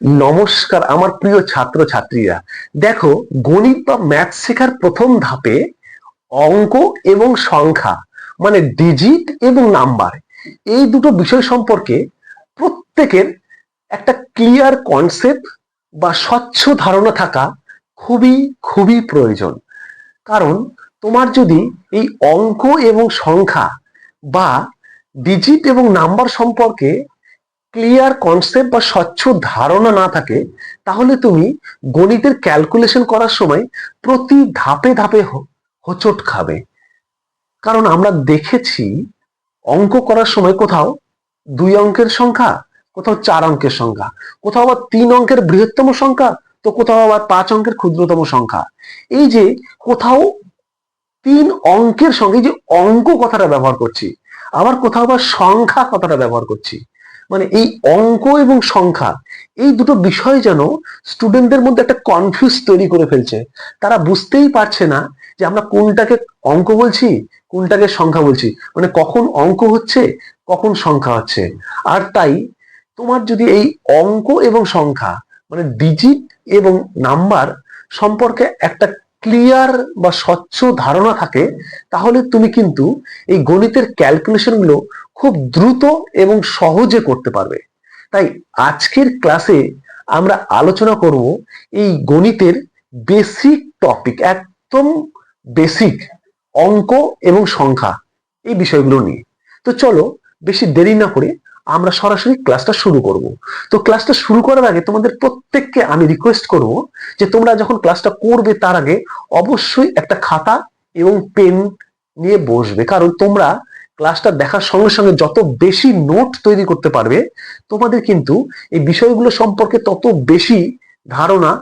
নমস্কার, আমার প্রিয় ছাত্র ছাত্রীরা দেখো, গণিত বা ম্যাথ শেখার প্রথম ধাপে অঙ্ক এবং সংখ্যা মানে ডিজিট এবং নাম্বার এই দুটো বিষয় সম্পর্কে প্রত্যেকের একটা ক্লিয়ার কনসেপ্ট বা স্বচ্ছ ধারণা থাকা খুবই খুবই প্রয়োজন। কারণ তোমার যদি এই অঙ্ক এবং সংখ্যা বা ডিজিট এবং নাম্বার সম্পর্কে ক্লিয়ার কনসেপ্ট বা স্বচ্ছ ধারণা না থাকে, তাহলে তুমি গণিতের ক্যালকুলেশন করার সময় প্রতি ধাপে ধাপে হোঁচট খাবে। কারণ আমরা দেখেছি অঙ্ক করার সময় কোথাও দুই অঙ্কের সংখ্যা, কোথাও চার অঙ্কের সংখ্যা, কোথাও আবার তিন অঙ্কের বৃহত্তম সংখ্যা, তো কোথাও আবার পাঁচ অঙ্কের ক্ষুদ্রতম সংখ্যা। এই যে কোথাও তিন অঙ্কের সঙ্গে যে অঙ্ক কথাটা ব্যবহার করছি, আবার কোথাও আবার সংখ্যা কথাটা ব্যবহার করছি মানে এই অঙ্ক এবং সংখ্যা, এই দুটো বিষয় যেন স্টুডেন্টদের মধ্যে একটা কনফিউজ তৈরি করে ফেলছে। তারা বুঝতেই পারছে না যে আমরা কোনটাকে অঙ্ক বলছি, কোনটাকে সংখ্যা বলছি। মানে কখন অঙ্ক হচ্ছে, কখন সংখ্যা হচ্ছে। আর তাই তোমার যদি এই অঙ্ক এবং সংখ্যা মানে ডিজিট এবং নাম্বার সম্পর্কে একটা ক্লিয়ার বা স্বচ্ছ ধারণা থাকে, তাহলে তুমি কিন্তু এই গণিতের ক্যালকুলেশনগুলো খুব দ্রুত এবং সহজে করতে পারবে। তাই আজকের ক্লাসে আমরা আলোচনা করব এই গণিতের বেসিক টপিক একদম বেসিক অঙ্ক এবং সংখ্যা এই বিষয়গুলো নিয়ে। তো চলো বেশি দেরি না করে আমরা সরাসরি ক্লাসটা শুরু করব। তো ক্লাসটা শুরু করার আগে তোমাদের প্রত্যেককে আমি রিকোয়েস্ট করব যে তোমরা যখন ক্লাসটা করবে তার আগে অবশ্যই একটা খাতা এবং পেন নিয়ে বসবে। কারণ তোমরা ক্লাসটা দেখার সঙ্গে সঙ্গে যত বেশি নোট তৈরি করতে পারবে, তোমাদের কিন্তু এই বিষয়গুলো সম্পর্কে তত বেশি ধারণা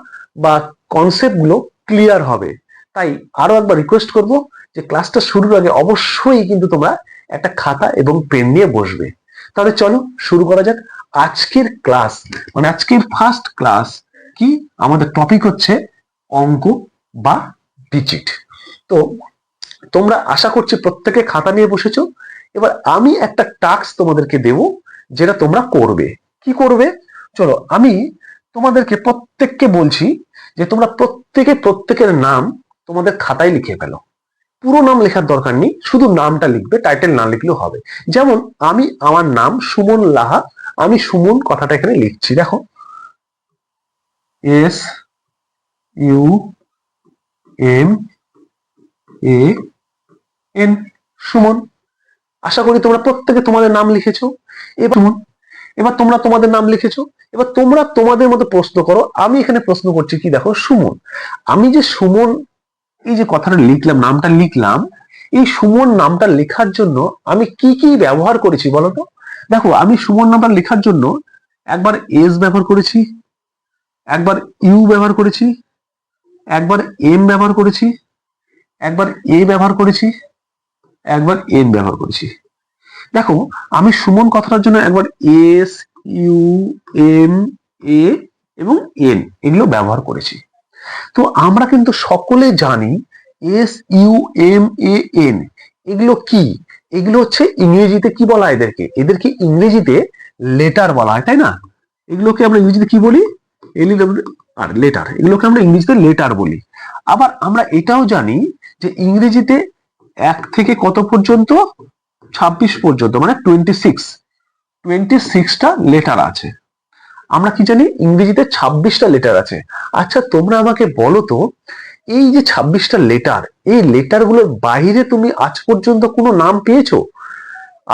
বা কনসেপ্টগুলো ক্লিয়ার হবে। তাই আরও একবার রিকোয়েস্ট করব যে ক্লাসটা শুরুর আগে অবশ্যই কিন্তু তোমরা একটা খাতা এবং পেন নিয়ে বসবে। তাহলে চলো শুরু করা যাক আজকের ক্লাস মানে আজকের ফার্স্ট ক্লাস কি? আমাদের টপিক হচ্ছে অঙ্ক বা ডিজিট তো তোমরা আশা করছি প্রত্যেকে খাতা নিয়ে বসেছো। এবার আমি একটা টাস্ক তোমাদেরকে দেব, যেটা তোমরা করবে। কি করবে? চলো, আমি তোমাদেরকে প্রত্যেককে বলছি যে তোমরা প্রত্যেকে প্রত্যেকের নাম তোমাদের খাতায় লিখে ফেলো। পুরো নাম লেখার দরকার নেই, শুধু নামটা লিখবে টাইটেল না লিখলেও হবে। যেমন, আমি আমার নাম সুমন লাহা, আমি সুমন কথাটা এখানে লিখছি। দেখো S U M A N Suman. আশা করি তোমরা প্রত্যেকে তোমাদের নাম লিখেছো। এবার এবার তোমরা তোমাদের নাম লিখেছো, এবার তোমরা তোমাদের মতো প্রশ্ন করো। আমি এখানে প্রশ্ন করছি কি দেখো, সুমন, আমি যে সুমন এই যে কথাটা লিখলাম, নামটা লিখলাম, এই সুমন নামটা লেখার জন্য আমি কি কি ব্যবহার করেছি বলো তো? দেখো, আমি সুমন নামটা লেখার জন্য একবার এস ব্যবহার করেছি, একবার ইউ ব্যবহার করেছি, একবার এম ব্যবহার করেছি, একবার এ ব্যবহার করেছি একবার এন ব্যবহার করেছি। দেখো, আমি সুমন কথাটার জন্য একবার এস ইউ এম এ এবং এন এগুলো ব্যবহার করেছি। তো আমরা কিন্তু সকলে জানি S U M A N এগুলো কি? এগুলো হচ্ছে ইংরেজিতে কি বলা এদেরকে? এদেরকে ইংরেজিতে লেটার বলা হয়, তাই না? এগুলোকে আমরা ইংরেজিতে কি বলি? আর লেটার এগুলোকে আমরা ইংরেজিতে লেটার বলি। আবার আমরা এটাও জানি যে ইংরেজিতে এক থেকে কত পর্যন্ত? ছাব্বিশ পর্যন্ত মানে টোয়েন্টি সিক্স টোয়েন্টি সিক্সটা লেটার আছে। আমরা কি জানি? ইংরেজিতে ছাব্বিশটা লেটার আছে। আচ্ছা তোমরা আমাকে বলো তো, এই যে ছাব্বিশটা লেটার এই লেটারগুলোর বাইরে তুমি আজ পর্যন্ত কোনো নাম পেয়েছ?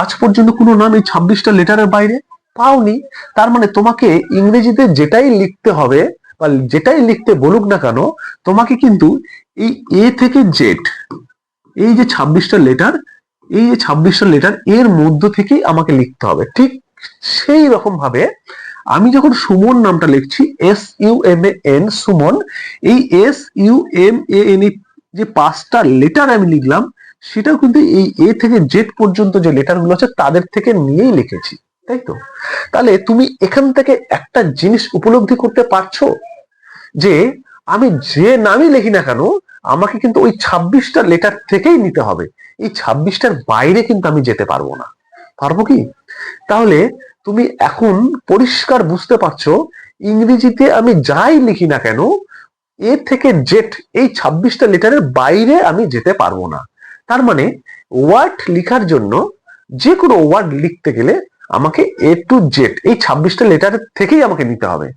আজ পর্যন্ত কোনো নাম এই ছাব্বিশটা লেটারের বাইরে? পাওনি। তার মানে তোমাকে ইংরেজিতে যেটাই লিখতে হবে, বা যেটাই লিখতে বলুক না কেন, তোমাকে কিন্তু এই এ থেকে জেড এই যে ছাব্বিশটা লেটার এই যে ছাব্বিশটা লেটার এর মধ্য থেকেই আমাকে লিখতে হবে। ঠিক সেই রকম ভাবে আমি যখন সুমন নামটা লিখছি S U M A N Suman, এই S U M A N যে পাঁচটা লেটার আমি লিখলাম, সেটাও কিন্তু এই এ থেকে জেড পর্যন্ত যে লেটারগুলো আছে, তাদের থেকে নিয়েই লিখেছি। তাই তো? তাহলে তুমি এখান থেকে একটা জিনিস উপলব্ধি করতে পারছ? যে আমি যে নামই লিখি না কেন আমাকে কিন্তু ওই ছাব্বিশটা লেটার থেকেই নিতে হবে। এই ছাব্বিশটার বাইরে কিন্তু আমি যেতে পারব না। পারব কি? তাহলে তুমি এখন পরিষ্কার বুঝতে পারছ, ইংরেজিতে আমি যাই লিখি না কেন, এ থেকে জেট এই ছাব্বিশটা লেটারের বাইরে আমি যেতে পারব না। তার মানে ওয়ার্ড লিখার জন্য যে কোনো ওয়ার্ড লিখতে গেলে আমাকে এ টু জেড এই ছাব্বিশটা লেটার থেকেই আমাকে নিতে হবে।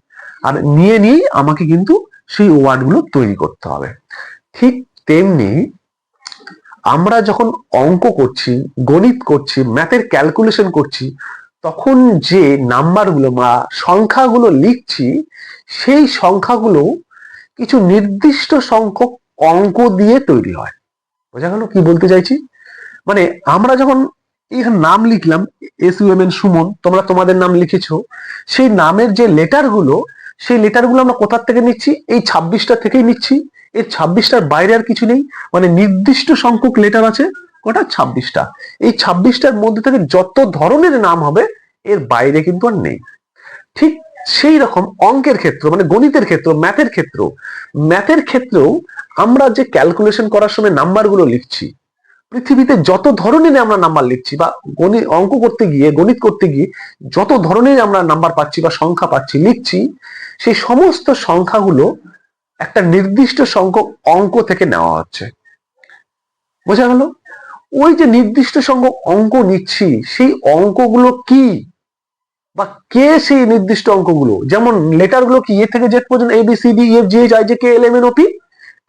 আর নিয়ে নিয়েই আমাকে কিন্তু সেই ওয়ার্ডগুলো তৈরি করতে হবে। ঠিক তেমনি আমরা যখন অঙ্ক করছি, গণিত করছি ম্যাথের ক্যালকুলেশন করছি, তখন যে নাম্বারগুলো বা সংখ্যাগুলো লিখছি, সেই সংখ্যাগুলো কিছু নির্দিষ্ট সংখ্যক অঙ্ক দিয়ে তৈরি হয়। বোঝা গেল কি বলতে চাইছি? মানে আমরা যখন এখানে নাম লিখলাম S U M N Suman, তোমরা তোমাদের নাম লিখেছো, সেই নামের যে লেটারগুলো সেই লেটারগুলো আমরা কোথার থেকে নিচ্ছি? এই ছাব্বিশটা থেকেই নিচ্ছি। এর ছাব্বিশটার বাইরে আর কিছু নেই। মানে নির্দিষ্ট সংখ্যক লেটার আছে, কটা? ছাব্বিশটা। এই ছাব্বিশটার মধ্যে থেকে যত ধরনের নাম হবে, এর বাইরে কিন্তু আর নেই। ঠিক সেই রকম অঙ্কের ক্ষেত্র মানে গণিতের ক্ষেত্র ম্যাথের ক্ষেত্র। ম্যাথের ক্ষেত্রেও আমরা যে ক্যালকুলেশন করার সময় নাম্বারগুলো লিখছি, পৃথিবীতে যত ধরনের আমরা নাম্বার লিখছি বা গণিত অঙ্ক করতে গিয়ে, গণিত করতে গিয়ে যত ধরনের আমরা নাম্বার পাচ্ছি বা সংখ্যা পাচ্ছি, লিখছি সেই সমস্ত সংখ্যাগুলো একটা নির্দিষ্ট সংখ্যক অঙ্ক থেকে নেওয়া হচ্ছে। বোঝা গেল? ওই যে নির্দিষ্ট সংখ্যক অঙ্ক নিচ্ছি, সেই অঙ্কগুলো কি? বা কে সেই নির্দিষ্ট অঙ্কগুলো? যেমন লেটারগুলো কি, এ থেকে জেড পর্যন্ত A B C D F G H I J K L M N O P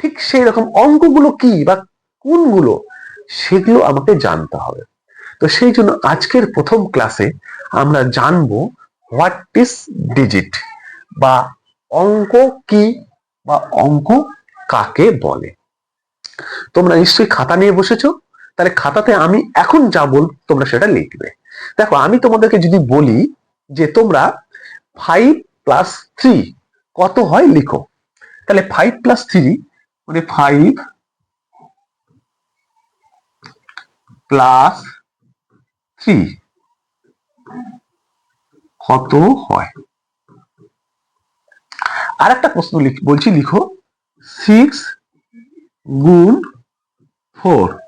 ঠিক সেই রকম অঙ্কগুলো কি বা কোনগুলো? সেগুলো আমাকে জানতে হবে। তো সেই জন্য আজকের প্রথম ক্লাসে আমরা জানব হোয়াট ইজ ডিজিট বা অঙ্ক কি বা অঙ্ক কাকে বলে? তোমরা নিশ্চয়ই খাতা নিয়ে বসেছো? তাহলে খাতাতে আমি এখন যা বল, তোমরা সেটা লিখবে। দেখো, আমি তোমাদেরকে যদি বলি যে তোমরা ফাইভ প্লাস থ্রি কত হয় লিখো। তাহলে ফাইভ প্লাস থ্রি মানে ফাইভ প্লাস থ্রি কত হয়? আর একটা প্রশ্ন লিখ- বলছি লিখো। সিক্স গুণ ফোর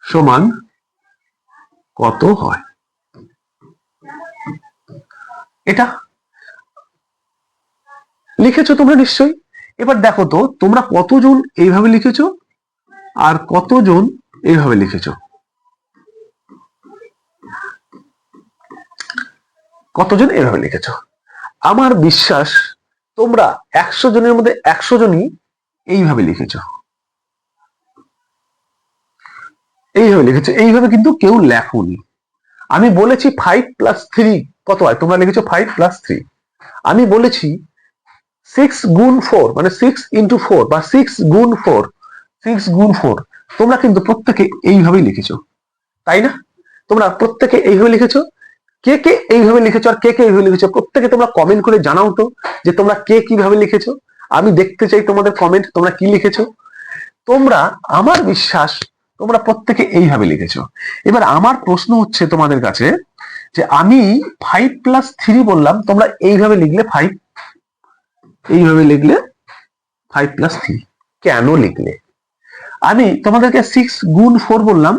সমান কত হয়? এটা লিখেছো তোমরা নিশ্চয়ই। এবার দেখো তো, তোমরা কতজন এইভাবে লিখেছো আর কতজন এইভাবে লিখেছো? কতজন এভাবে লিখেছো? আমার বিশ্বাস তোমরা একশো জনের মধ্যে একশো জনই এইভাবে লিখেছ। এইভাবে লিখেছো। এইভাবে কিন্তু কেউ লেখোনি। আমি বলেছি ফাইভ প্লাস থ্রি কত হয়? তোমরা লিখেছো ফাইভ প্লাস থ্রি আমি বলেছি সিক্স গুণ ফোর মানে সিক্স ইন্টু ফোর বা সিক্স গুণ ফোর সিক্স গুণ ফোর তোমরা কিন্তু প্রত্যেকে এইভাবেই লিখেছো। তাই না? তোমরা প্রত্যেকে এইভাবে লিখেছো? কে কে এইভাবে লিখেছো আর কে কে এইভাবে লিখেছো? প্রত্যেকে তোমরা কমেন্ট করে জানাও তো যে তোমরা কে কীভাবে লিখেছো। আমি দেখতে চাই তোমাদের কমেন্ট তোমরা কি লিখেছো। তোমরা, আমার বিশ্বাস, তোমরা প্রত্যেকে এইভাবে লিখেছো। এবার আমার প্রশ্ন হচ্ছে তোমাদের কাছে যে আমি ফাইভ প্লাস থ্রি বললাম, তোমরা এইভাবে লিখলে ফাইভ এইভাবে লিখলে ফাইভ প্লাস থ্রি কেন লিখলে? আমি তোমাদেরকে সিক্স গুণ ফোর বললাম,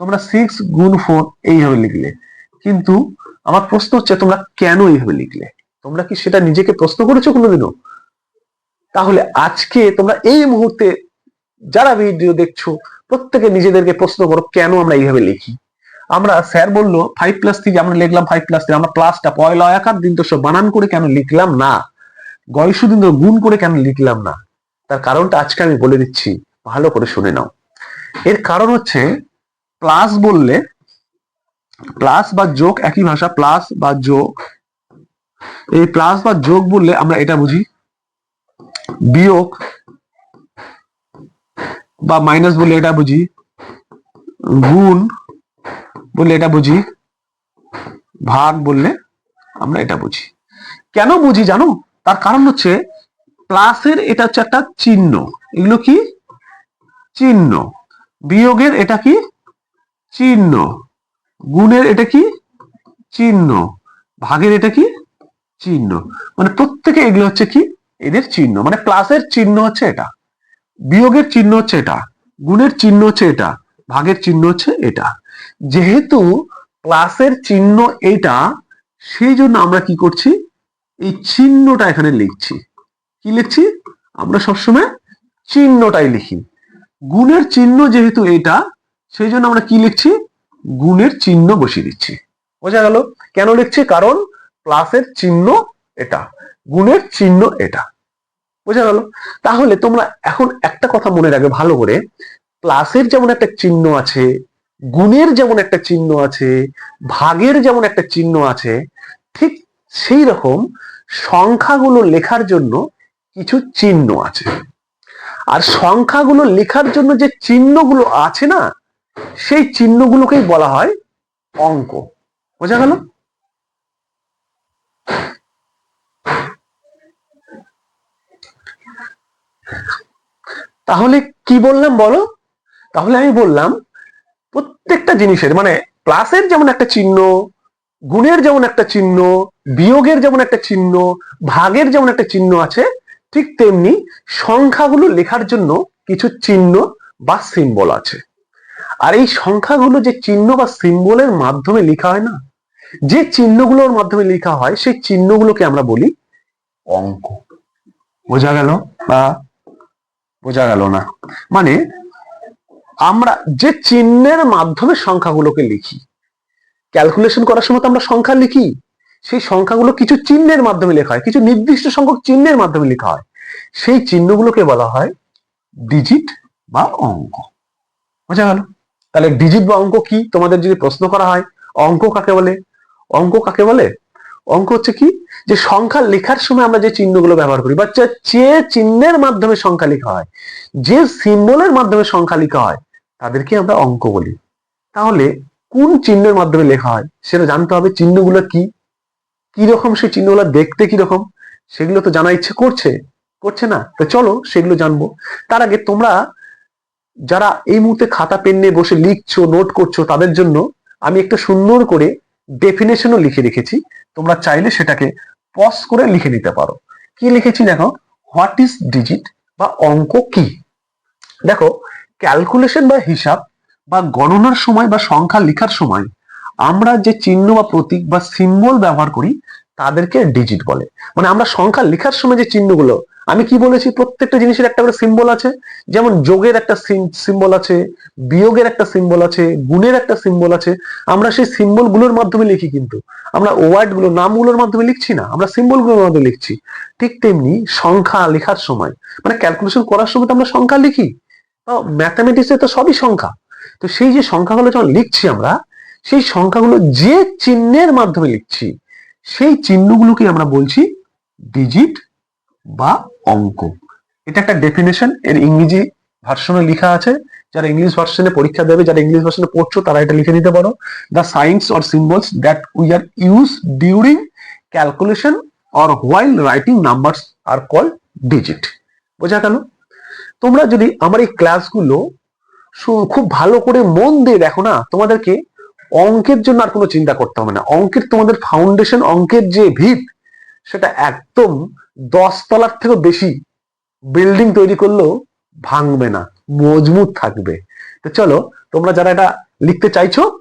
তোমরা সিক্স গুণ ফোর এইভাবে লিখলে। কিন্তু আমার প্রশ্ন হচ্ছে, তোমরা কেন এইভাবে লিখলে? তোমরা কি সেটা নিজেকে প্রশ্ন করেছ কোনোদিনও? তাহলে আজকে তোমরা এই মুহূর্তে যারা ভিডিও দেখছ, প্রত্যেকে নিজেদেরকে প্রশ্ন করো, কেন আমরা এইভাবে লিখি? আমরা স্যার বলল ফাইভ প্লাস থ্রি আমরা লিখলাম ফাইভ প্লাস থ্রি আমরা প্লাসটা পয়লা একার দিন তো সব বানান করে কেন লিখলাম না? গয়সুদিন তো গুণ করে কেন লিখলাম না? তার কারণটা আজকে আমি বলে দিচ্ছি, ভালো করে শুনে নাও। এর কারণ হচ্ছে প্লাস বললে প্লাস বা যোগ একই ভাষা প্লাস বা যোগ। এই প্লাস বা যোগ বললে আমরা এটা বুঝি, বিয়োগ বা মাইনাস বলে এটা বুঝি, গুণ বললে এটা বুঝি, ভাগ বললে আমরা এটা বুঝি। কেন বুঝি জানো? তার কারণ হচ্ছে প্লাসের এটা হচ্ছে একটা চিহ্ন। এগুলো কি? চিহ্ন। বিয়োগের এটা কি? চিহ্ন। গুণের এটা কি? চিহ্ন। ভাগের এটা কি? চিহ্ন। মানে প্রত্যেকে এগুলো হচ্ছে কি? এদের চিহ্ন। মানে প্লাসের চিহ্ন হচ্ছে এটা। বিয়োগের চিহ্ন হচ্ছে এটা। গুণের চিহ্ন হচ্ছে এটা। ভাগের চিহ্ন হচ্ছে এটা। যেহেতু প্লাসের চিহ্ন এটা, সেই জন্য আমরা কি করছি? এই চিহ্নটা এখানে লিখছি। কি লিখছি? আমরা সবসময় চিহ্নটাই লিখি। গুণের চিহ্ন যেহেতু এটা, সেই জন্য আমরা কি লিখছি? গুণের চিহ্ন বসিয়ে দিচ্ছি। বোঝা গেল? কেন লিখছি? কারণ প্লাসের চিহ্ন এটা, গুণের চিহ্ন এটা। বোঝা গেল? তাহলে তোমরা এখন একটা কথা মনে রাখবে ভালো করে প্লাসের যেমন একটা চিহ্ন আছে, গুণের যেমন একটা চিহ্ন আছে, ভাগের যেমন একটা চিহ্ন আছে, ঠিক সেই রকম সংখ্যাগুলো লেখার জন্য কিছু চিহ্ন আছে। আর সংখ্যাগুলো লেখার জন্য যে চিহ্নগুলো আছে না সেই চিহ্নগুলোকেই বলা হয় অঙ্ক। বোঝা গেল? তাহলে কি বললাম বলো? তাহলে আমি বললাম প্রত্যেকটা জিনিসের মানে প্লাসের যেমন একটা চিহ্ন, গুণের যেমন একটা চিহ্ন, বিয়োগের যেমন একটা চিহ্ন, ভাগের যেমন একটা চিহ্ন আছে, ঠিক তেমনি সংখ্যাগুলো লেখার জন্য কিছু চিহ্ন বা সিম্বল আছে। আর এই সংখ্যাগুলো যে চিহ্ন বা সিম্বলের মাধ্যমে লেখা হয় না, যে চিহ্নগুলোর মাধ্যমে লেখা হয়, সেই চিহ্নগুলোকে আমরা বলি অঙ্ক। বোঝা গেল বা বোঝা গেল না? মানে আমরা যে চিহ্নের মাধ্যমে সংখ্যাগুলোকে লিখি ক্যালকুলেশন করার সময় তো আমরা সংখ্যা লিখি, সেই সংখ্যাগুলো কিছু চিহ্নের মাধ্যমে লেখা হয়, কিছু নির্দিষ্ট সংখ্যক চিহ্নের মাধ্যমে লেখা হয়, সেই চিহ্নগুলোকে বলা হয় ডিজিট বা অঙ্ক। বোঝা গেল? তাহলে ডিজিট বা অঙ্ক কি? তোমাদের যদি প্রশ্ন করা হয়, অঙ্ক কাকে বলে? অঙ্ক কাকে বলে? অঙ্ক হচ্ছে কি? যে সংখ্যা লেখার সময় আমরা যে চিহ্নগুলো ব্যবহার করি, বা যে- চিহ্নের মাধ্যমে সংখ্যা লেখা হয়, যে সিম্বলের মাধ্যমে সংখ্যা লেখা হয়, তাদেরকে আমরা অঙ্ক বলি। তাহলে কোন চিহ্নের মাধ্যমে লেখা হয়, সেটা জানতে হবে, চিহ্নগুলো কি? কি রকম সেই চিহ্নগুলো দেখতে কি রকম সেগুলো তো জানা ইচ্ছে করছে করছে না? তো চলো সেগুলো জানব। তার আগে তোমরা যারা এই মুহূর্তে খাতা পেন নিয়ে বসে লিখছো নোট করছ, তাদের জন্য আমি একটা সুন্দর করে ডেফিনেশনও লিখে রেখেছি। তোমরা চাইলে সেটাকে পজ করে লিখে নিতে পারো। কি লিখেছি দেখো? হোয়াট ইজ ডিজিট বা অঙ্ক কি? দেখো ক্যালকুলেশন বা হিসাব বা গণনার সময় বা সংখ্যা লেখার সময় আমরা যে চিহ্ন বা প্রতীক বা সিম্বল ব্যবহার করি, তাদেরকে ডিজিট বলে। মানে আমরা সংখ্যা লেখার সময় যে চিহ্নগুলো আমি কি বলেছি? প্রত্যেকটা জিনিসের একটা করে সিম্বল আছে। যেমন যোগের একটা সিম্বল আছে, বিয়োগের একটা সিম্বল আছে, গুণের একটা সিম্বল আছে। আমরা সেই সিম্বলগুলোর মাধ্যমে লিখি কিন্তু। আমরা ওয়ার্ডগুলো নামগুলোর মাধ্যমে লিখছি না। আমরা সিম্বলগুলোর মাধ্যমে লিখছি। ঠিক তেমনি সংখ্যা লেখার সময়। মানে ক্যালকুলেশন করার সময় তো আমরা সংখ্যা লিখি। ম্যাথামেটিক্সে তো সবই সংখ্যা। তো সেই যে সংখ্যাগুলো যখন লিখছি আমরা, সেই সংখ্যাগুলো যে চিহ্নের মাধ্যমে লিখছি, সেই চিহ্নগুলোকে আমরা বলছি ডিজিট বা অঙ্ক। এটা একটা ডেফিনেশন এর ইংরেজি ভার্সনে লেখা আছে। যারা ইংলিশ ভার্সনে পরীক্ষা দেবে, যারা ইংলিশ ভার্সনে পড়ছো, তারা এটা লিখে নিতে পারো। The signs or symbols that we are use during calculation or while writing numbers are call digit বোঝা গেল? তোমরা যদি আমার এই ক্লাসগুলো খুব ভালো করে মন দিয়ে দেখো না, তোমাদেরকে অঙ্কের জন্য আর কোনো চিন্তা করতে হবে না। অঙ্কের তোমাদের ফাউন্ডেশন অঙ্কের যে ভিত সেটা একদম দশ তলার থেকেও বেশি বিল্ডিং তৈরি করলেও ভাঙবে না, মজবুত থাকবে। তো চলো, তোমরা যারা এটা লিখতে চাইছো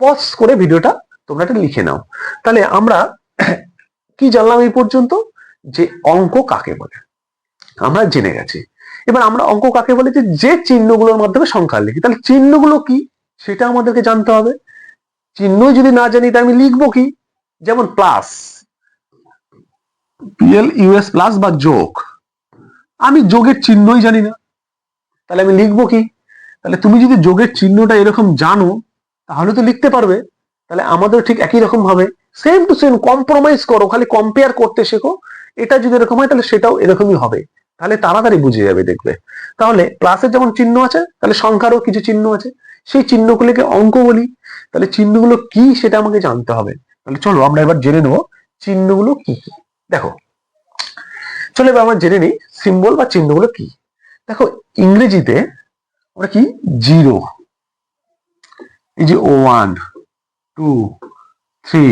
পজ করে ভিডিওটা তোমরা এটা লিখে নাও। তাহলে আমরা কি জানলাম এই পর্যন্ত? যে অঙ্ক কাকে বলে? আমরা জেনে গেছি। এবার আমরা অঙ্ক কাকে বলে? যে যে চিহ্নগুলোর মাধ্যমে সংখ্যা লিখি। তাহলে চিহ্নগুলো কি? সেটা আমাদেরকে জানতে হবে। চিহ্ন যদি না জানি, তাহলে আমি লিখব কি? যেমন প্লাস পিএল ইউএস প্লাস বা যোগ? আমি যোগের চিহ্নই জানি না। তাহলে আমি লিখব কি? তাহলে তুমি যদি যোগের চিহ্নটা এরকম জানো, তাহলে তো লিখতে পারবে। তাহলে আমাদের ঠিক একই রকম হবে সেম টু সেম কম্প্রোমাইজ করো, খালি কম্পেয়ার করতে শেখো। এটা যদি এরকম হয়, তাহলে সেটাও এরকমই হবে। তাহলে তাড়াতাড়ি বুঝে যাবে দেখবে। তাহলে প্লাসের যেমন চিহ্ন আছে, তাহলে সংখ্যারও কিছু চিহ্ন আছে। সেই চিহ্নগুলোকে অঙ্ক বলি। তাহলে চিহ্নগুলো কি সেটা আমাকে জানতে হবে। তাহলে চলো আমরা এবার জেনে নেব, চিহ্নগুলো কি কি। দেখো, চলে এবার আমরা জেনে নিই সিম্বল বা চিহ্নগুলো কি। দেখো, ইংরেজিতে ওরা কি? জিরো এই যে one two three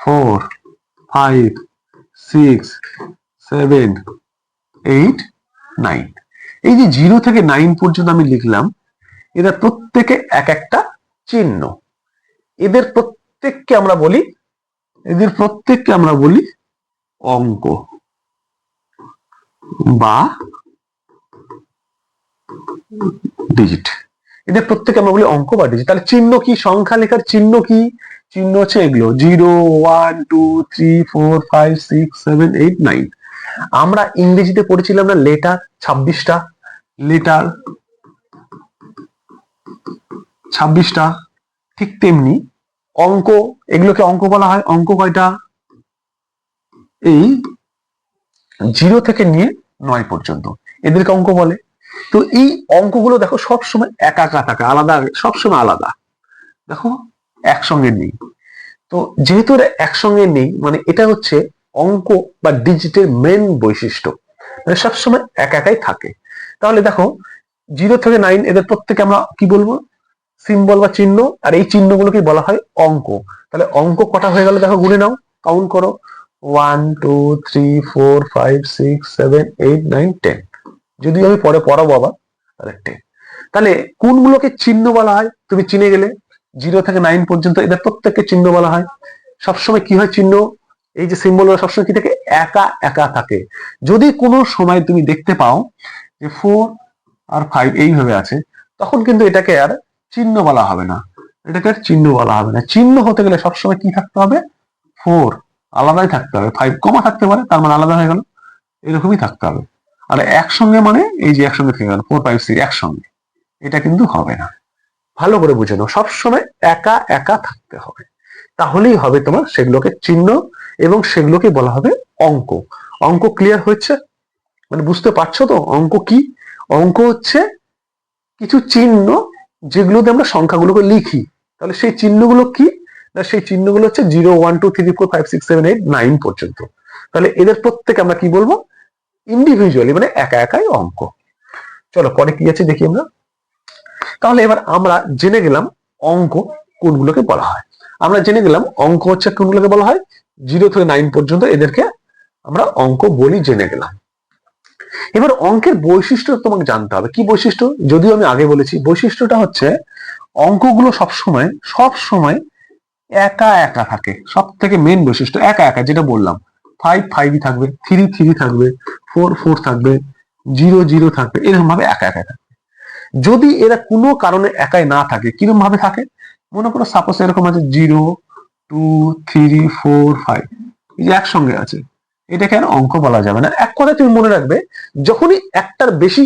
four five six seven eight nine এই যে জিরো থেকে নাইন পর্যন্ত আমি লিখলাম এরা প্রত্যেকে এক একটা চিহ্ন। এদের প্রত্যেককে আমরা বলি, এদের প্রত্যেককে আমরা বলি অঙ্ক। বা ডিজিট এদের প্রত্যেকে আমরা বলি অঙ্ক বা ডিজিট তাহলে চিহ্ন কি? সংখ্যা লেখার চিহ্ন কি? চিহ্ন হচ্ছে এগুলো। Zero, one, two, three, four, five, six, seven, eight, nine. আমরা ইংরেজিতে পড়েছিলাম না, লেটার, ছাব্বিশটা। লেটার, ছাব্বিশটা। ঠিক তেমনি অঙ্ক, এগুলোকে অঙ্ক বলা হয়। অঙ্ক কয়টা? এই জিরো থেকে নিয়ে নয় পর্যন্ত। এদেরকে অঙ্ক বলে। তো এই অঙ্কগুলো দেখো সবসময় একা একা থাকে, আলাদা, সবসময় আলাদা। দেখো, একসঙ্গে নেই। তো যেহেতু এটা একসঙ্গে নেই মানে এটা হচ্ছে অঙ্ক বা ডিজিটের মেন বৈশিষ্ট্য। মানে সবসময় একা একাই থাকে। তাহলে দেখো জিরো থেকে নাইন এদের প্রত্যেকে আমরা কি বলব? সিম্বল বা চিহ্ন। আর এই চিহ্নগুলোকে বলা হয় অঙ্ক। তাহলে অঙ্ক কটা হয়ে গেল দেখো, গুনে নাও কাউন্ট করো। One two three four five six seven eight nine ten যদি আমি পরে পড়াবো আবার, তাহলে টেন তাহলে কোনগুলোকে চিহ্ন বলা হয়? তুমি চিনে গেলে। জিরো থেকে নাইন পর্যন্ত এদের প্রত্যেককে চিহ্ন বলা হয়। সবসময় কি হয় চিহ্ন? এই যে সিম্বল সবসময় কি থাকে? একা একা থাকে। যদি কোনো সময় তুমি দেখতে পাও যে ফোর আর ফাইভ এইভাবে আছে, তখন কিন্তু এটাকে আর চিহ্ন বলা হবে না। এটাকে আর চিহ্ন বলা হবে না। চিহ্ন হতে গেলে সবসময় কি থাকতে হবে? ফোর আলাদাই থাকতে হবে। ফাইভ কমা থাকতে পারে, তার মানে আলাদা হয়ে গেল। এরকমই থাকতে হবে। আর একসঙ্গে মানে এই যে একসঙ্গে থেকে গেল ফোর ফাইভ সিক্স একসঙ্গে। এটা কিন্তু হবে না। ভালো করে বুঝে নাও। সবসময় একা একা থাকতে হবে। তাহলেই হবে তোমার সেগুলোকে চিহ্ন এবং সেগুলোকে বলা হবে অঙ্ক। অঙ্ক ক্লিয়ার হচ্ছে মানে বুঝতে পারছ তো অঙ্ক কি? অঙ্ক হচ্ছে কিছু চিহ্ন যেগুলোতে আমরা সংখ্যাগুলোকে লিখি। তাহলে সেই চিহ্নগুলো কি? না, সেই চিহ্নগুলো হচ্ছে zero, one, two, three, four, five, six, seven, eight, nine পর্যন্ত। তাহলে এদের প্রত্যেকে আমরা কি বলব? ইন্ডিভিজুয়ালি মানে একা একাই অঙ্ক। চলো, পরে কি আছে দেখি আমরা। তাহলে এবার আমরা জেনে গেলাম অঙ্ক কোনগুলোকে বলা হয়। আমরা জেনে গেলাম অঙ্ক হচ্ছে কোনগুলোকে বলা হয়? জিরো থেকে নাইন পর্যন্ত এদেরকে আমরা অঙ্ক বলি জেনে গেলাম। এবার অঙ্কের বৈশিষ্ট্য তোমাকে জানতে হবে। কি বৈশিষ্ট্য? যদিও আমি আগে বলেছি, বৈশিষ্ট্যটা হচ্ছে অঙ্কগুলো সবসময় সব সময় একা একা থাকে। সব থেকে মেন বৈশিষ্ট্য একা একা, যেটা বললাম। ফাইভ ফাইভই থাকবে থ্রি থ্রি থাকবে ফোর ফোর থাকবে জিরো জিরো থাকবে এরকম ভাবে একা একা থাকবে যদি এরা কোনো কারণে একাই না থাকে কীরকম ভাবে থাকে? মনে করো সাপোজ এরকম আছে zero two three four five এই যে একসঙ্গে আছে, এটাকে আর অঙ্ক বলা যাবে না। এক কথা তুমি মনে রাখবে, যখনই একটার বেশি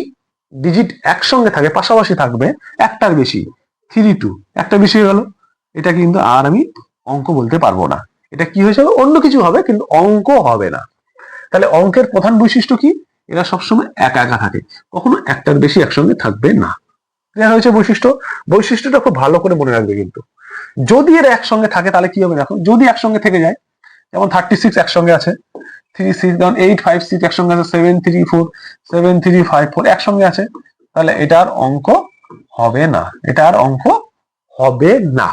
ডিজিট একসঙ্গে থাকে, পাশাপাশি থাকবে, একটার বেশি থ্রি টু একটা বেশি হয়ে গেল। এটা কিন্তু আর আমি অঙ্ক বলতে পারব না। এটা কি হয়েছে অন্য কিছু হবে, কিন্তু অঙ্ক হবে না। তাহলে অঙ্কের প্রধান বৈশিষ্ট্য কি? এরা সবসময় একা একা থাকে। কখনো একটার বেশি একসঙ্গে থাকবে না। ক্লিয়ার হয়েছে বৈশিষ্ট্য? বৈশিষ্ট্যটা খুব ভালো করে মনে রাখবে কিন্তু। যদি এরা একসঙ্গে থাকে, তাহলে কি হবে দেখো? যদি একসঙ্গে থেকে যায়, যেমন থার্টি সিক্স একসঙ্গে আছে থ্রি সিক্স যেমন এইট ফাইভ সিক্স একসঙ্গে আছে seven three four seven three five four একসঙ্গে আছে, তাহলে এটার অঙ্ক হবে না। এটার অঙ্ক হবে না।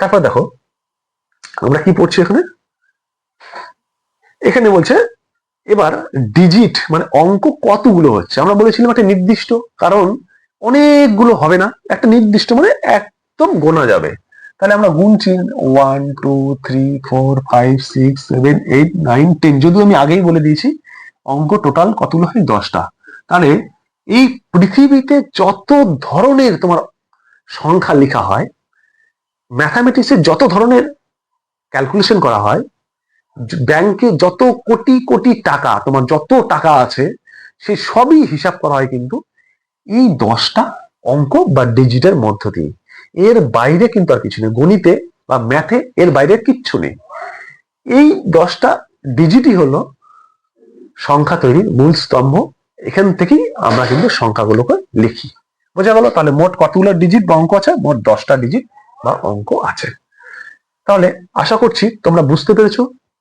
তারপর দেখো, আমরা কি পড়ছি এখানে? এখানে বলছে, এবার ডিজিট মানে অঙ্ক কতগুলো হচ্ছে? আমরা বলেছিলাম একটা নির্দিষ্ট, কারণ অনেকগুলো হবে না, একটা নির্দিষ্ট মানে একদম গোনা যাবে। তাহলে আমরা গুনছি one two three four five six seven eight nine ten যদিও আমি আগেই বলে দিয়েছি, অঙ্ক টোটাল কতগুলো হয়? দশটা। তাহলে এই পৃথিবীতে যত ধরনের তোমার সংখ্যা লেখা হয় ম্যাথামেটিক্সের যত ধরনের ক্যালকুলেশন করা হয় ব্যাংকে যত কোটি কোটি টাকা, তোমার যত টাকা আছে, সে সবই হিসাব করা হয় কিন্তু এই দশটা অঙ্ক বা ডিজিটের মধ্য দিয়ে। এর বাইরে কিন্তু আর কিছু নেই। গণিতে বা ম্যাথে এর বাইরে কিচ্ছু নেই। এই দশটা ডিজিটই হলো সংখ্যা তৈরির মূল স্তম্ভ। এখান থেকেই আমরা কিন্তু সংখ্যাগুলোকে লিখি। বোঝা গেল? তাহলে মোট কতগুলো ডিজিট বা অঙ্ক আছে? মোট দশটা ডিজিট বা অঙ্ক আছে। তাহলে আশা করছি তোমরা বুঝতে পেরেছ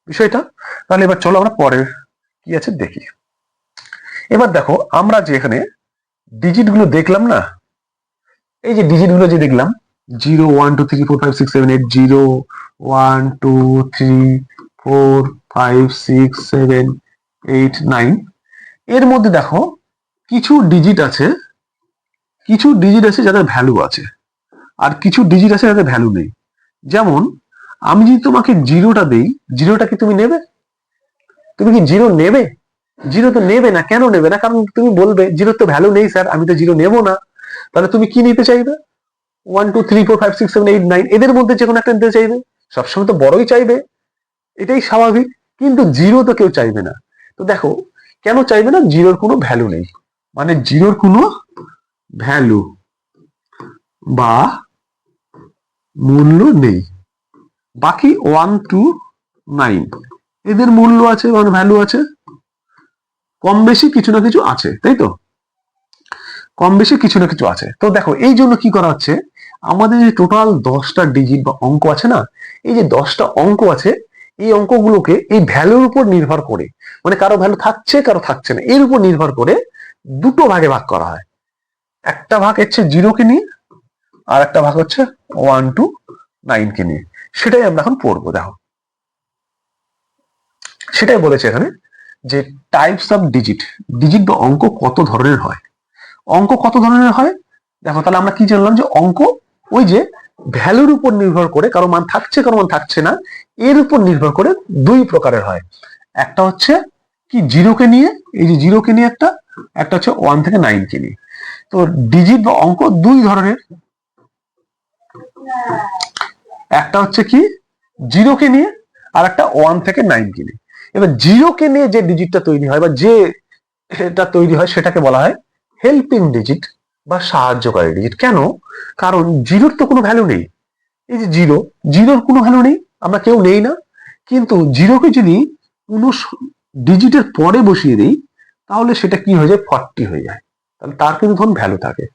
বিষয়টা। তাহলে এবার চলো আমরা পরের কি আছে দেখি। এবার দেখো, আমরা যে এখানে ডিজিটগুলো দেখলাম না, এই যে ডিজিটগুলো যে দেখলাম zero one two three four five six seven eight zero one two three four five six seven eight nine এর মধ্যে দেখো, কিছু ডিজিট আছে, কিছু ডিজিট আছে যাদের ভ্যালু আছে। আর কিছু ডিজিট আছে যাদের ভ্যালু নেই। যেমন, আমি যদি তোমাকে জিরোটা দেই জিরোটা কি তুমি নেবে? তুমি কি জিরো নেবে? জিরো তো নেবে না, কেন নেবে না? কারণ তুমি বলবে জিরোর তো ভ্যালু নেই স্যার আমি তো জিরো নেব না। তাহলে তুমি কি নিতে চাইবে? One two three four five six seven eight nine এদের মধ্যে যে কোনো একটা নিতে চাইবে। সবসময় তো বড়ই চাইবে। এটাই স্বাভাবিক। কিন্তু জিরো তো কেউ চাইবে না। তো দেখো, কেন চাইবে না? জিরোর কোনো ভ্যালু নেই। মানে জিরোর কোনো ভ্যালু বা মূল্য নেই। বাকি ওয়ান টু নাইন এদের মূল্য আছে মানে ভ্যালু আছে। কম বেশি কিছু না কিছু আছে, তাই তো? কম বেশি কিছু না কিছু আছে। তো দেখো, এই জন্য কি করা হচ্ছে, আমাদের যে টোটাল দশটা ডিজিট বা অঙ্ক আছে না, এই যে দশটা অঙ্ক আছে, এই অঙ্কগুলোকে এই ভ্যালুর উপর নির্ভর করে মানে কারও ভ্যালু থাকছে, কারও থাকছে না, এর উপর নির্ভর করে দুটো ভাগে ভাগ করা হয়। একটা ভাগ হচ্ছে জিরোকে নিয়ে আর একটা ভাগ হচ্ছে ওয়ান টু নাইন কে নিয়ে। সেটাই আমরা এখন পড়ব, দেখো। সেটাই বলেছে এখানে যে টাইপস অফ ডিজিট ডিজিট বা অঙ্ক কত ধরনের হয়? অঙ্ক কত ধরনের হয়? দেখো, তাহলে আমরা কি জানলাম যে অঙ্ক ওই যে ভ্যালুর উপর নির্ভর করে, কারও মান থাকছে, কারও মান থাকছে না, এর উপর নির্ভর করে দুই প্রকারের হয়। একটা হচ্ছে কি জিরোকে নিয়ে, এই যে জিরোকে নিয়ে একটা একটা হচ্ছে ওয়ান থেকে নাইন কে নিয়ে। তো ডিজিট বা অঙ্ক দুই ধরনের। একটা হচ্ছে কি? জিরোকে নিয়ে আর একটা ওয়ান থেকে নাইন কে নিয়ে। এবার জিরোকে নিয়ে যে ডিজিটটা তৈরি হয় বা যে এটা তৈরি হয় সেটাকে বলা হয় হেল্পিং ডিজিট বা সাহায্যকারী ডিজিট কেন? কারণ জিরোর তো কোনো ভ্যালু নেই। এই যে জিরো জিরোর কোনো ভ্যালু নেই, আমরা কেউ নেই না। কিন্তু জিরোকে যদি কোনো ডিজিটের পরে বসিয়ে দিই, তাহলে সেটা কি হয়ে যায়? ফর্টি হয়ে যায়। তাহলে তার কিন্তু ধরুন ভ্যালু থাকে।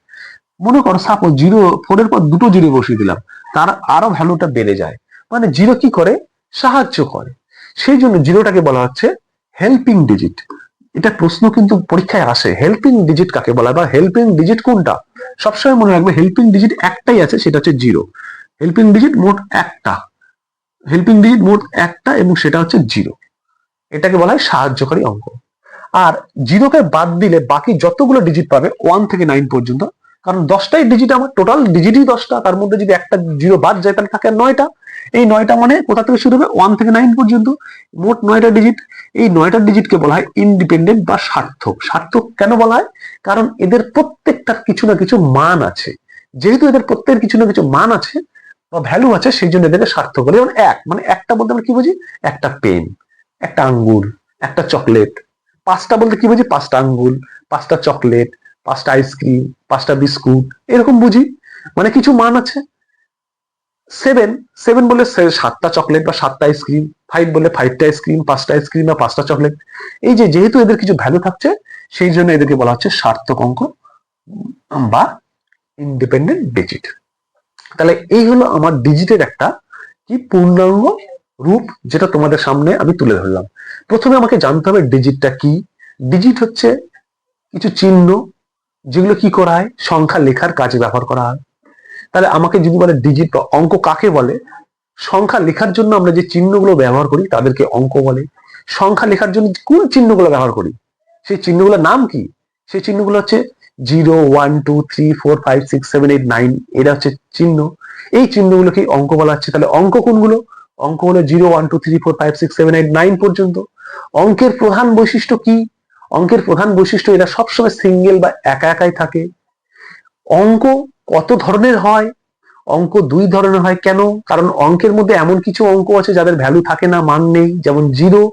মনে করো সাপোজ জিরো ফোরের পর দুটো জিরো বসিয়ে দিলাম, তার আরও ভ্যালুটা বেড়ে যায়। মানে জিরো কি করে? সাহায্য করে। সেই জন্য জিরোটাকে বলা হচ্ছে হেল্পিং ডিজিট এটা প্রশ্ন কিন্তু পরীক্ষায় আসে। হেল্পিং ডিজিট কাকে বলা বা হেল্পিং ডিজিট কোনটা? সবসময় মনে রাখবে হেল্পিং ডিজিট একটাই আছে, সেটা হচ্ছে জিরো হেল্পিং ডিজিট মোট একটা। হেল্পিং ডিজিট মোট একটা এবং সেটা হচ্ছে জিরো এটাকে বলা হয় সাহায্যকারী অঙ্ক। আর জিরোকে বাদ দিলে বাকি যতগুলো ডিজিট পাবে ওয়ান থেকে নাইন পর্যন্ত কারণ দশটাই ডিজিট আমার টোটাল ডিজিটই দশটা, তার মধ্যে যদি একটা জিরো বাদ যায় তাহলে থাকে নয়টা। এই নয়টা মানে কোথা থেকে শুরু হবে? ওয়ান থেকে নাইন পর্যন্ত। মোট নয়টা ডিজিট এই নয়টা ডিজিটকে বলা হয় ইন্ডিপেন্ডেন্ট বা সার্থক। সার্থক কেন বলা হয়? কারণ এদের প্রত্যেকটার কিছু না কিছু মান আছে। যেহেতু এদের প্রত্যেকের কিছু না কিছু মান আছে বা ভ্যালু আছে, সেই জন্য এদেরকে সার্থক বলে। যেমন এক মানে একটা বলতে আমরা কি বুঝি? একটা পেন একটা আঙ্গুর, একটা চকলেট পাঁচটা বলতে কি বুঝি? পাঁচটা আঙ্গুল পাঁচটা চকলেট পাঁচটা আইসক্রিম পাঁচটা বিস্কুট এরকম বুঝি? মানে কিছু মান আছে? সেভেন সেভেন বলে সাতটা চকলেট বা সাতটা আইসক্রিম ফাইভ বলে ফাইভটা আইসক্রিম পাঁচটা আইসক্রিম বা পাঁচটা চকলেট এই যে যেহেতু এদের কিছু ভ্যালু থাকছে, সেই জন্য এদেরকে বলা হচ্ছে সার্থক অঙ্ক বা ইন্ডিপেন্ডেন্ট ডিজিট তাহলে এই হলো আমার ডিজিটের একটা কি পূর্ণাঙ্গ রূপ যেটা তোমাদের সামনে আমি তুলে ধরলাম। প্রথমে আমাকে জানতে হবে ডিজিটটা কি? ডিজিট হচ্ছে কিছু চিহ্ন যেগুলো কি করা হয়? সংখ্যা লেখার কাজে ব্যবহার করা হয়। তাহলে আমাকে যদি বলে ডিজিট অঙ্ক কাকে বলে? সংখ্যা লেখার জন্য আমরা যে চিহ্নগুলো ব্যবহার করি, তাদেরকে অঙ্ক বলে। সংখ্যা লেখার জন্য কোন চিহ্নগুলো ব্যবহার করি? সেই চিহ্নগুলোর নাম কি? সেই চিহ্নগুলো হচ্ছে zero, one, two, three, four, five, six, seven, eight, nine এটা হচ্ছে চিহ্ন। এই চিহ্নগুলোকে অঙ্ক বলা হচ্ছে। তাহলে অঙ্ক কোনগুলো? অঙ্ক হলো zero, one, two, three, four, five, six, seven, eight, nine পর্যন্ত। অঙ্কের প্রধান বৈশিষ্ট্য কি? অঙ্কের প্রধান বৈশিষ্ট্য এরা সবসময় সিঙ্গেল বা একা একাই থাকে। অঙ্ক কত ধরনের হয়? অঙ্ক দুই ধরনের হয় কেন? কারণ অঙ্কের মধ্যে এমন কিছু অঙ্ক আছে যাদের ভ্যালু থাকে না, মান নেই, যেমন জিরো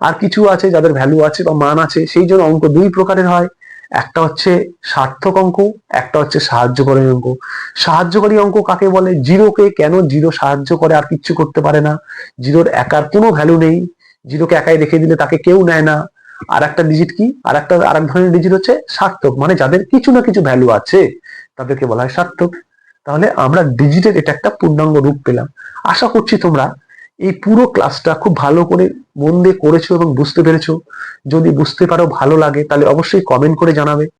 আর কিছু আছে যাদের ভ্যালু আছে বা মান আছে, সেই জন্য অঙ্ক দুই প্রকারের হয়। একটা হচ্ছে সার্থক অঙ্ক, একটা হচ্ছে সাহায্যকারী অঙ্ক। সাহায্যকারী অঙ্ক কাকে বলে? জিরোকে কেন জিরো সাহায্য করে আর কিচ্ছু করতে পারে না? জিরোর একার কোনো ভ্যালু নেই। জিরোকে একাই রেখে দিলে তাকে কেউ নেয় না। আর একটা ডিজিট কি? আর একটা আর এক ধরনের ডিজিট হচ্ছে সার্থক মানে যাদের কিছু না কিছু ভ্যালু আছে, তাদেরকে বলা হয় সার্থক। তাহলে আমরা ডিজিটের এটা একটা পূর্ণাঙ্গ রূপ পেলাম। আশা করছি তোমরা এই পুরো ক্লাসটা খুব ভালো করে মন দিয়ে করেছ এবং বুঝতে পেরেছ। যদি বুঝতে পারো ভালো লাগে, তাহলে অবশ্যই কমেন্ট করে জানাবে।